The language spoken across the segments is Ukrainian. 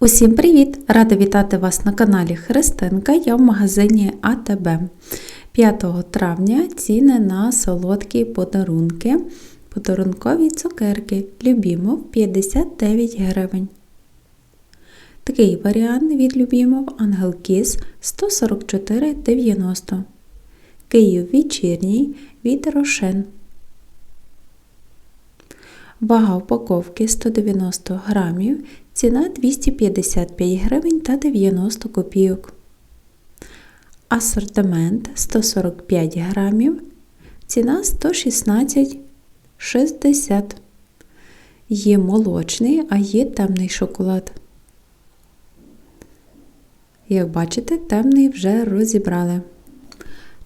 Усім привіт! Рада вітати вас на каналі Христинка. Я в магазині АТБ. 5 травня ціни на солодкі подарунки. Подарункові цукерки Любімов 59 гривень. Такий варіант від Любімов Ангел Кіс 144,90. Київ вечірній від Рошен. Вага упаковки 190 грамів, ціна 255 гривень та 90 копійок. Асортимент 145 грамів, ціна 116,60. Є молочний, а є темний шоколад. Як бачите, темний вже розібрали.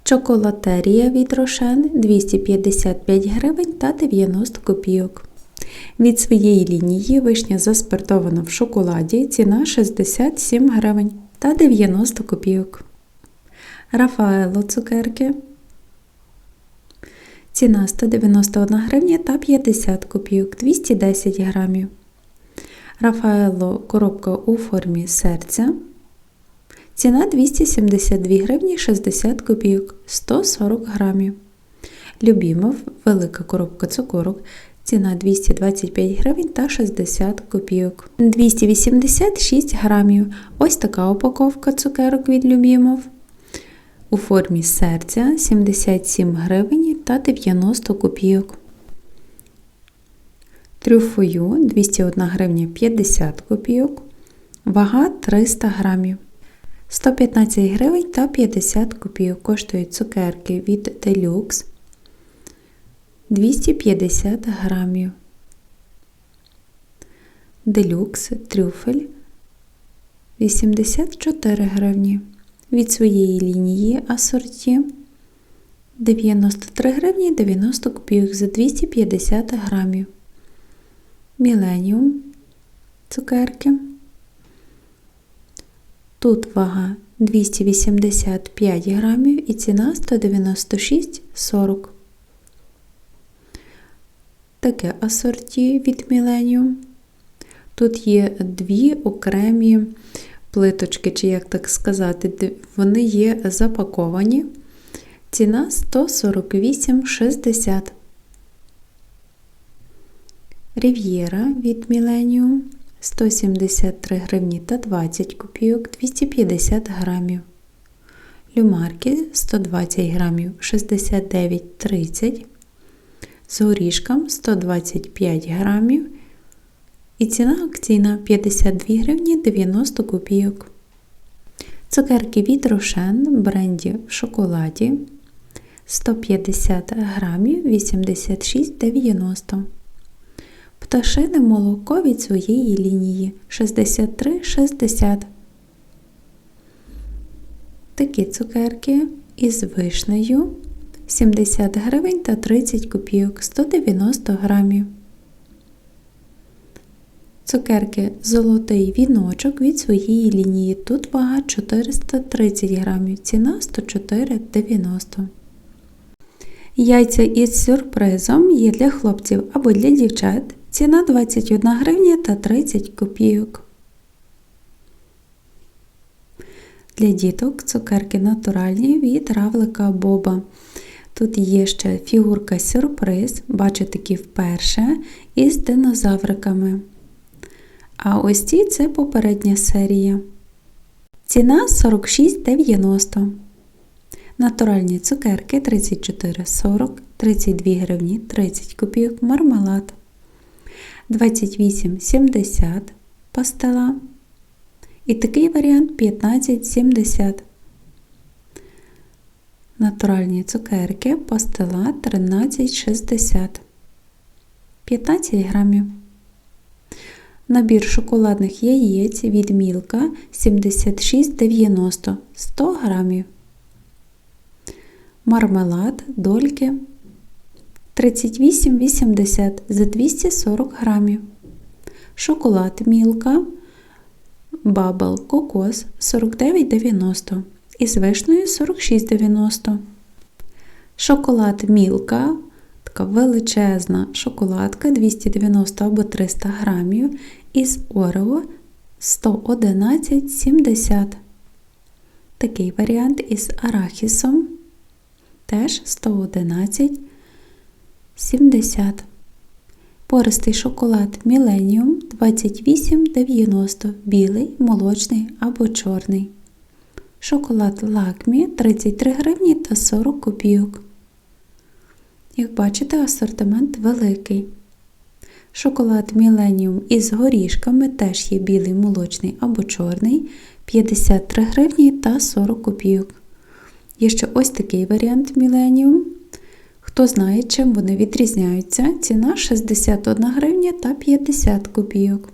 Чоколатерія від Рошен 255 гривень та 90 копійок. Від своєї лінії вишня заспиртована в шоколаді ціна 67 гривень та 90 копійок. Рафаело цукерки. Ціна 191 гривня та 50 копійок 210 грамів. Рафаело коробка у формі серця. Ціна 272 гривні 60 копійок 140 грамів. Любімов велика коробка цукорок. Ціна 225 гривень та 60 копійок. 286 грамів. Ось така упаковка цукерок від Любімов. У формі серця 77 гривень та 90 копійок. Трюфою 201 гривня 50 копійок. Вага 300 грамів. 115 гривень та 50 копійок коштують цукерки від Deluxe 250 грамів. Делюкс трюфель 84 гривні. Від своєї лінії асорті 93 гривні 90 копійок за 250 грамів. Міленіум цукерки. Тут вага 285 грамів і ціна 196,40. Таке асорті від Millennium. Тут є дві окремі плиточки, чи як так сказати, вони є запаковані. Ціна 148,60. Рів'єра від Millennium 173 гривні та 20 копійок 250 грамів. Люмарки 120 грамів 69,30 з горішком 125 грамів. І ціна акційна 52 гривні 90 копійок. Цукерки від Рошен бренді в шоколаді 150 грамів 86,90 Пташине молоко від своєї лінії 63,60. Такі цукерки із вишнею 70 гривень та 30 копійок 190 грамів. Цукерки золотий віночок від своєї лінії. Тут вага 430 грамів, ціна 104,90. Яйця із сюрпризом є для хлопців або для дівчат. Ціна 21 гривня та 30 копійок. Для діток цукерки натуральні від равлика Боба. Тут є ще фігурка сюрприз, бачу такі вперше, із динозавриками. А ось ці це попередня серія. Ціна 46,90. Натуральні цукерки 34,40, 32 гривні 30 копійок, мармелад. 28,70 пастила. І такий варіант 15,70. Натуральні цукерки пастила 13,60 15 грамів. Набір шоколадних яєць від Мілка 76,90 100 грамів. Мармелад дольки 38,80 за 240 грамів. Шоколад Мілка Бабл Кокос 49,90 із вишнею 46,90. Шоколад Мілка, така величезна шоколадка 290 або 300 грамів із Орео 111,70. Такий варіант із арахісом теж 111,70. Пористий шоколад Millennium 28,90 білий, молочний або чорний. Шоколад Лакмі 33 гривні та 40 копійок. Як бачите, асортимент великий. Шоколад Millennium із горішками теж є білий, молочний або чорний 53 гривні та 40 копійок. Є ще ось такий варіант Millennium. Хто знає, чим вони відрізняються, ціна 61 гривня та 50 копійок.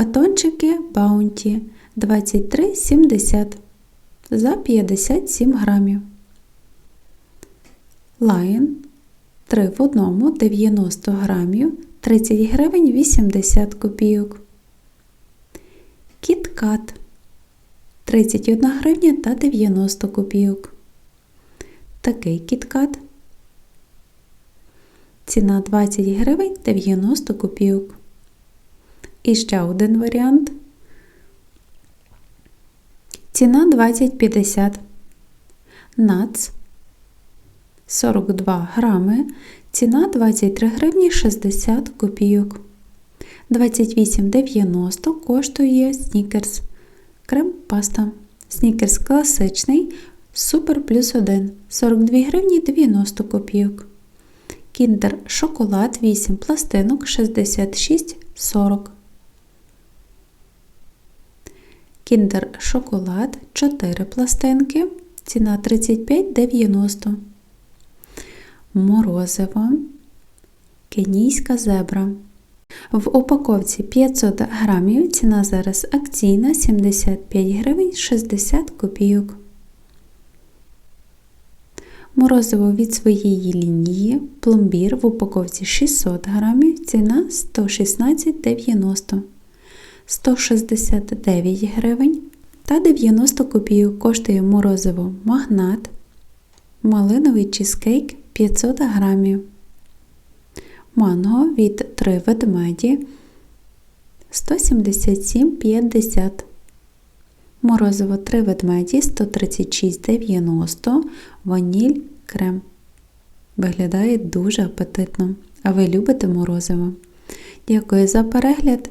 Батончики Bounty 23,70 за 57 грамів. Lion 3 в 1 90 грамів 30 гривень 80 копійок. Кіткат 31 гривня та 90 копійок. Такий кіткат. Ціна 20 гривень 90 копійок. І ще один варіант. Ціна 20,50. Нац 42 грами. Ціна 23 гривні 60 копійок. 28,90 коштує снікерс. Крем паста. Снікерс класичний. Супер плюс 1 42 гривні 90 копійок. Кіндер шоколад 8 пластинок 66,40. Кіндер шоколад 4 пластинки. Ціна 35,90. Морозиво. Кенійська зебра. В упаковці 500 грамів ціна зараз акційна 75 гривень 60 копійок. Морозиво від своєї лінії пломбір в упаковці 600 грамів, ціна 116,90 169 гривень та 90 копійок коштує морозиво магнат, малиновий чизкейк 500 грамів. Манго від 3 ведмеді 177,50 Морозиво 3 ведмеді 136,90 ваніль крем. Виглядає дуже апетитно. А ви любите морозиво? Дякую за перегляд.